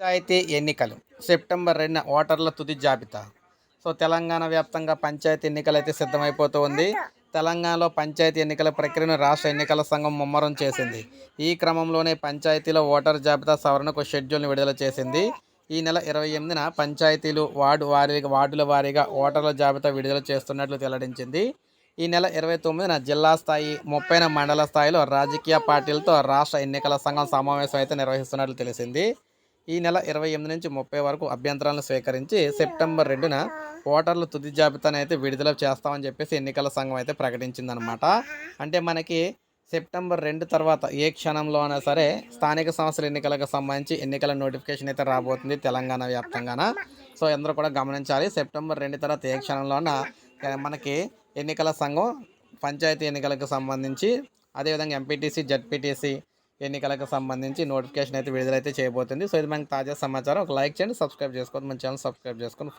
పంచాయతీ ఎన్నికలు. సెప్టెంబర్ రెండున ఓటర్ల తుది జాబితా. సో తెలంగాణ వ్యాప్తంగా పంచాయతీ ఎన్నికలు అయితే సిద్ధమైపోతూ ఉంది. తెలంగాణలో పంచాయతీ ఎన్నికల ప్రక్రియను రాష్ట్ర ఎన్నికల సంఘం ముమ్మరం చేసింది. ఈ క్రమంలోనే పంచాయతీలో ఓటర్ జాబితా సవరణకు షెడ్యూల్ను విడుదల చేసింది. ఈ నెల ఇరవై ఎనిమిదిన పంచాయతీలు వార్డు వారీగా వార్డుల వారీగా ఓటర్ల జాబితా విడుదల చేస్తున్నట్లు వెల్లడించింది. ఈ నెల ఇరవై తొమ్మిదిన జిల్లా స్థాయి ముప్పైన మండల స్థాయిలో రాజకీయ పార్టీలతో రాష్ట్ర ఎన్నికల సంఘం సమావేశం అయితే నిర్వహిస్తున్నట్లు తెలిసింది. ఈ నెల ఇరవై ఎనిమిది నుంచి ముప్పై వరకు అభ్యంతరాలను స్వీకరించి సెప్టెంబర్ రెండున ఓటర్ల తుది జాబితాను అయితే విడుదల చేస్తామని చెప్పేసి ఎన్నికల సంఘం అయితే ప్రకటించిందనమాట అంటే మనకి సెప్టెంబర్ రెండు తర్వాత ఏ క్షణంలో అయినా సరే స్థానిక సంస్థల ఎన్నికలకు సంబంధించి ఎన్నికల నోటిఫికేషన్ అయితే రాబోతుంది తెలంగాణ వ్యాప్తంగాన. సో అందరూ కూడా గమనించాలి సెప్టెంబర్ రెండు తర్వాత ఏ క్షణంలోన మనకి ఎన్నికల సంఘం పంచాయతీ ఎన్నికలకు సంబంధించి అదేవిధంగా ఎంపీటీసీ జడ్పీటీసీ ఎన్నికలకు సంబంధించి నోటిఫికేషన్ అయితే విడుదలైతే చేయబోతుంది. సో ఇది మనకి తాజా సమాచారం. ఒక లైక్ చేయండి సబ్స్క్రైబ్ చేసుకోండి మన ఛానల్ సబ్స్క్రైబ్ చేసుకొని